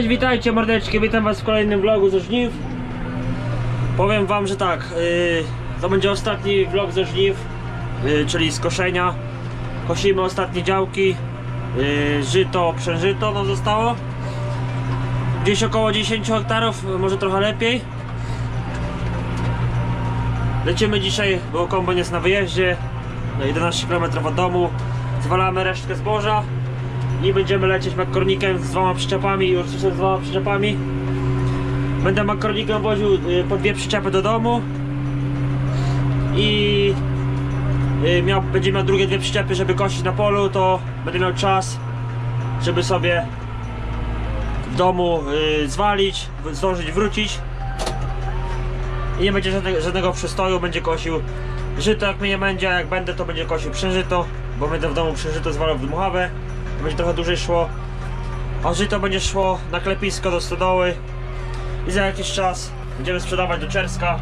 Cześć, witajcie mordeczki, witam was w kolejnym vlogu ze żniw. Powiem wam, że tak, yy, to będzie ostatni vlog ze żniw, yy, czyli z koszenia. Kosimy ostatnie działki, yy, żyto, przężyto nam zostało. Gdzieś około 10 hektarów, może trochę lepiej. Lecimy dzisiaj, bo kombajn jest na wyjeździe. Na 11 km od domu. Zwalamy resztkę zboża i będziemy lecieć makornikiem z dwoma przyczepami i z dwoma przyczepami. Będę makornikiem woził y, po dwie przyczepy do domu i y, miał, będzie miał drugie dwie przyczepy żeby kosić na polu to będę miał czas żeby sobie w domu y, zwalić, zdążyć wrócić. I nie będzie żadnego, żadnego przystoju, będzie kosił żyto jak mnie nie będzie, a jak będę to będzie kosił przężyto, bo będę w domu przężyto zwalał w dmuchawę będzie trochę dłużej szło. A żyto będzie szło na klepisko do stodoły. I za jakiś czas będziemy sprzedawać do Czerska.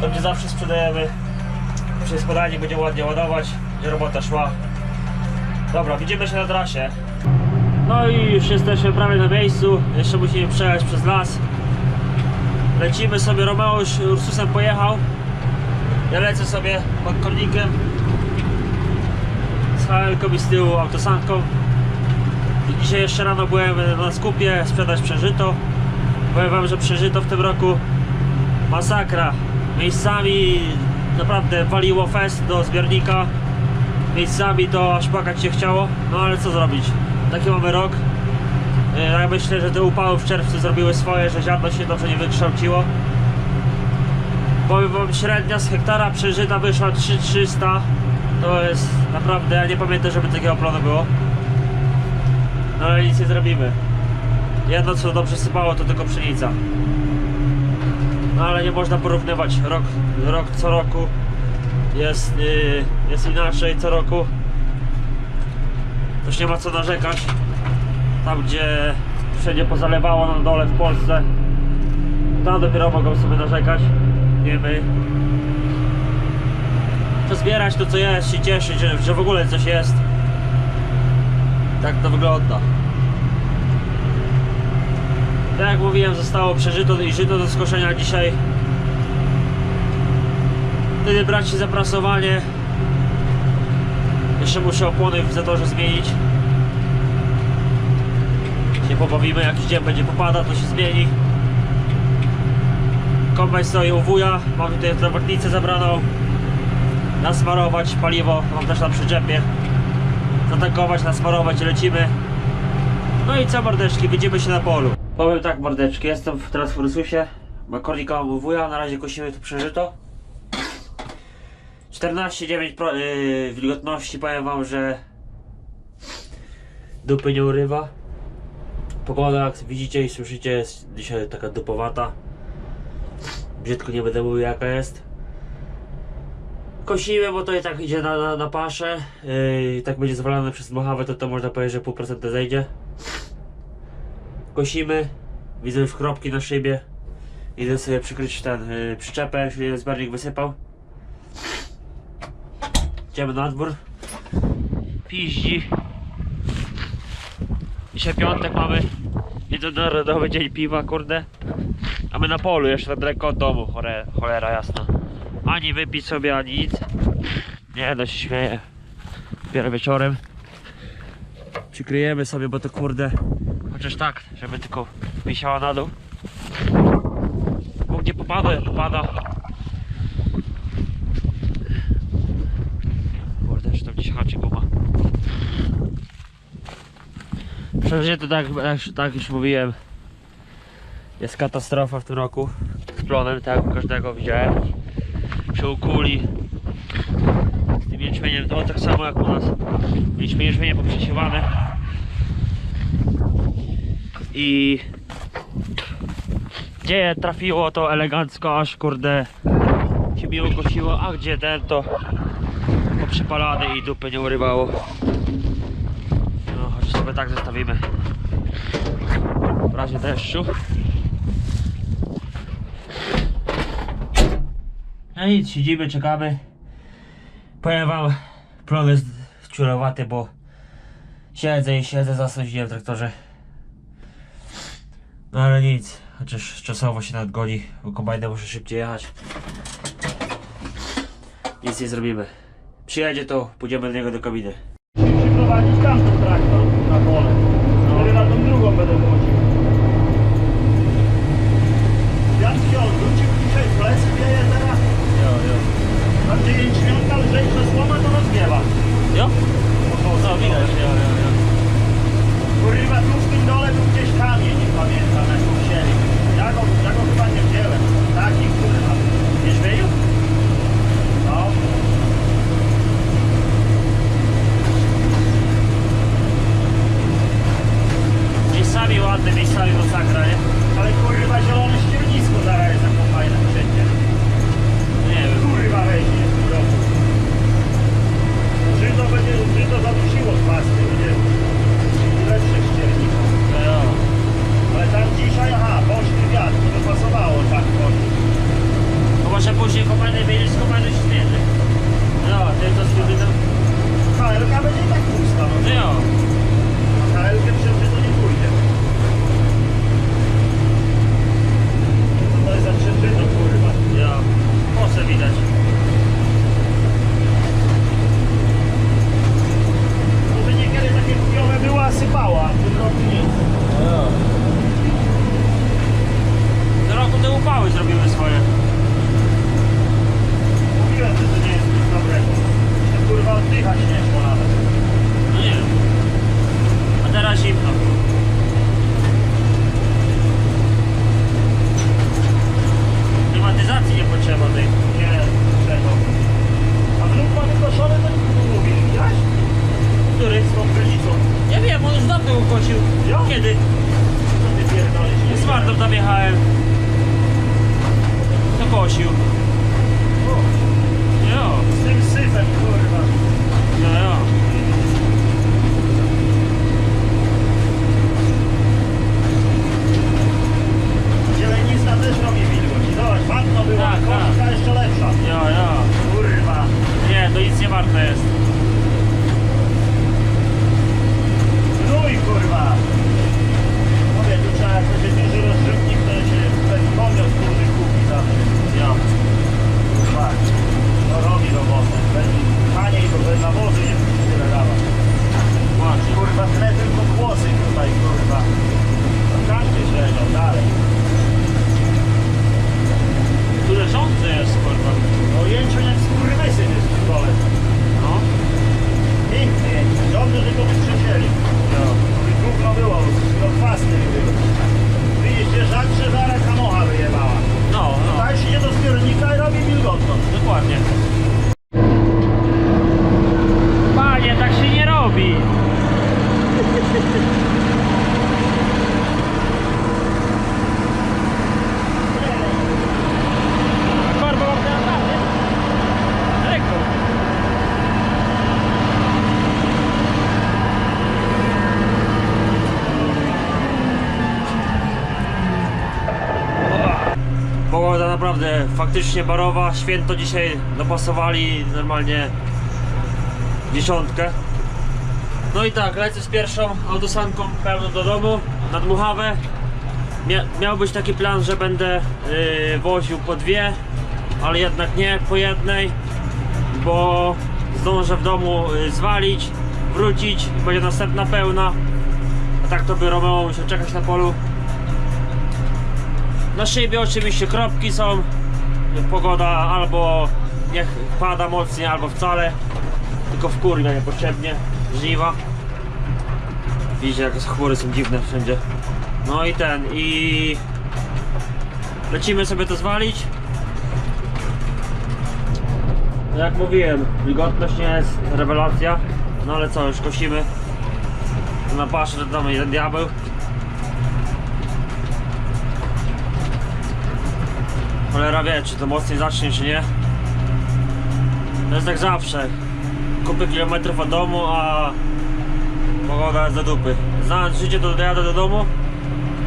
Tam gdzie zawsze sprzedajemy. Przez podajnik będzie ładnie ładować gdzie robota szła. Dobra, widzimy się na trasie. No i już jesteśmy prawie na miejscu. Jeszcze musimy przejechać przez las. Lecimy sobie, Romeo już Ursusem pojechał. Ja lecę sobie pod kornikiem z Haelką i z tyłu autosanką. I dzisiaj jeszcze rano byłem na skupie sprzedać przeżyto. Powiem wam, że przeżyto w tym roku. Masakra. Miejscami naprawdę waliło fest do zbiornika. Miejscami to aż płakać się chciało. No ale co zrobić? Taki mamy rok. E, ja myślę, że te upały w czerwcu zrobiły swoje, że ziarno się dobrze nie wykształciło. Powiem wam, średnia z hektara przeżyta wyszła 3300 To jest naprawdę, ja nie pamiętam, żeby takiego planu było. No ale nic nie zrobimy. Jedno co dobrze sypało to tylko pszenica. No ale nie można porównywać. Rok, rok co roku jest, yy, jest inaczej co roku. Też nie ma co narzekać. Tam gdzie wszędzie pozalewało na dole w Polsce Tam dopiero mogą sobie narzekać. Nie my To zbierać to co jest, się cieszyć, że, że w ogóle coś jest. Tak to wygląda. Tak jak mówiłem, zostało przeżyto i żyto do skoszenia dzisiaj. Wtedy brać się za prasowanie Jeszcze muszę opłony w zatorze zmienić. Się pobawimy, jakiś dzień będzie popada, to się zmieni. Kombajn stoi u wuja, mam tutaj robotnicę zabraną. Nasmarować paliwo, mam też na przyczepie. Zatankować, nasmarować lecimy. No i co mordeczki, widzimy się na polu. Powiem tak mordeczki, jestem teraz w Ursusie. Makornika mam na razie kosimy tu przeżyto. 14,9 pro- yy, wilgotności, powiem wam, że dupy nie urywa. Pogoda, jak widzicie i słyszycie, jest dzisiaj taka dupowata. Brzydko nie będę mówił jaka jest. Kosimy, bo to i tak idzie na, na, na paszę. Yy, i tak będzie zwalane przez dmuchawę, to to można powiedzieć, że pół procenta zejdzie. Kosimy. Widzę już kropki na szybie. Idę sobie przykryć ten yy, przyczepę, jeden zbiornik wysypał. Idziemy na dwór. Piździ. Dzisiaj piątek mamy Międzynarodowy Dzień Piwa, kurde. A my na polu, jeszcze daleko od domu, chore, cholera jasna. Ani wypić sobie, ani nic. Nie, no się śmieję. Dopiero wieczorem. Przykryjemy sobie, bo to kurde, chociaż tak, żeby tylko wisiała na dół. Bo gdzie popada, popada. Kurde, że tam gdzieś haczy guma. Przecież to tak, tak, tak już mówiłem. Jest katastrofa w tym roku z plonem, tak jak każdego widziałem. Przy ukuli. Z tym jęczmieniem to tak samo jak u nas. Mieliśmy jęczmienie poprzesiewane. I gdzie trafiło to elegancko, aż kurde się mi ogłosiło, a gdzie ten to poprzypalany i dupy nie urywało. No, choć sobie tak zostawimy. W razie deszczu. No nic, siedzimy, czekamy. Powiem wam, plon jest ciurowaty, bo siedzę i siedzę, zasądziłem w traktorze. No ale nic, chociaż czasowo się nadgoni, bo kombajnem muszę szybciej jechać. Nic nie zrobimy. Przyjedzie to, pójdziemy do niego do kabiny. Przyprowadzić tamten traktor na pole. Wtedy na tą drugą będę woził. Jak się odwrócił dzisiaj w plecy wieje teraz. Jo, jo. Tam gdzie jęczmiątka lżejsza rozwiewa. Jo? No widać, jo, jo, jo. Kurwa tu w tym dole tu gdzieś kamień, nie pamiętam jak go wzięli. Ja go, ja go chyba nie wziąłem. Taki kurwa. Niedźwiedziu? No. Miejscami ładne, miejscami masakra, nie? Ale kurwa zielone żyto zadusiło pasty, będzie lepsze ściernisko. No. Ale tam dzisiaj, aha, boczny wiatr, to pasowało tak chodzić. No może później kombajny wiedzieć, naprawdę faktycznie barowa. Święto dzisiaj dopasowali normalnie dziesiątkę. No i tak, lecę z pierwszą autosanką pełną do domu, nad Muchawę. Mia miał być taki plan, że będę yy, woził po dwie, ale jednak nie po jednej, bo zdążę w domu yy, zwalić, wrócić i będzie następna pełna. A tak to by Romeo musiał czekać na polu. Na szybie oczywiście kropki są. Pogoda albo niech pada mocniej, albo wcale. Tylko w kurwia niepotrzebnie. Żniwa. Widzicie jak chmury są dziwne wszędzie. No i ten i lecimy sobie to zwalić. Jak mówiłem, wilgotność nie jest rewelacja. No ale co, już kosimy. Na paszę damy jeden diabeł. Cholera wie, czy to mocniej zacznie, czy nie. To jest tak zawsze. Kupy kilometrów od domu, a pogoda jest do dupy. Znając życie, to dojadę do domu,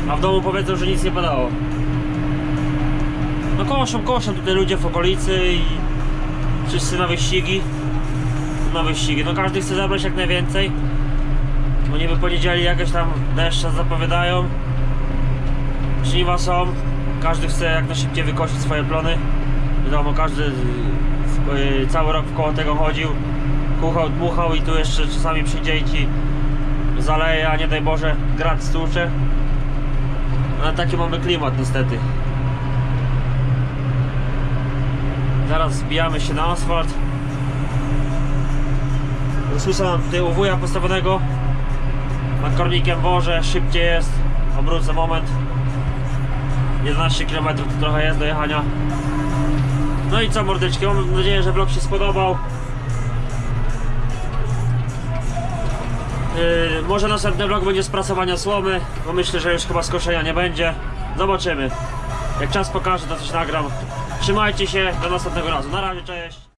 a w domu powiedzą, że nic nie padało. No koszą, koszą tutaj ludzie w okolicy i wszyscy na wyścigi. Na wyścigi. No każdy chce zabrać jak najwięcej. Bo niby poniedzieli jakieś tam deszcze zapowiadają. żniwa są, każdy chce jak najszybciej wykosić swoje plony. Wiadomo, każdy y, cały rok koło tego chodził, kuchał, dmuchał i tu jeszcze czasami przyjdzie i ci zaleje, a nie daj Boże, grat stłucze. Ale taki mamy klimat niestety. Zaraz zbijamy się na asfalt. Usłyszałem tutaj u wuja postawionego nad kornikiem woże, szybciej jest. Obrócę moment. 11 km to trochę jest do jechania. No i co mordeczki, mam nadzieję, że vlog się spodobał. Yy, może następny vlog będzie z prasowania słomy, bo myślę, że już chyba skoszenia nie będzie. Zobaczymy. Jak czas pokaże, to coś nagram. Trzymajcie się, do następnego razu. Na razie, cześć.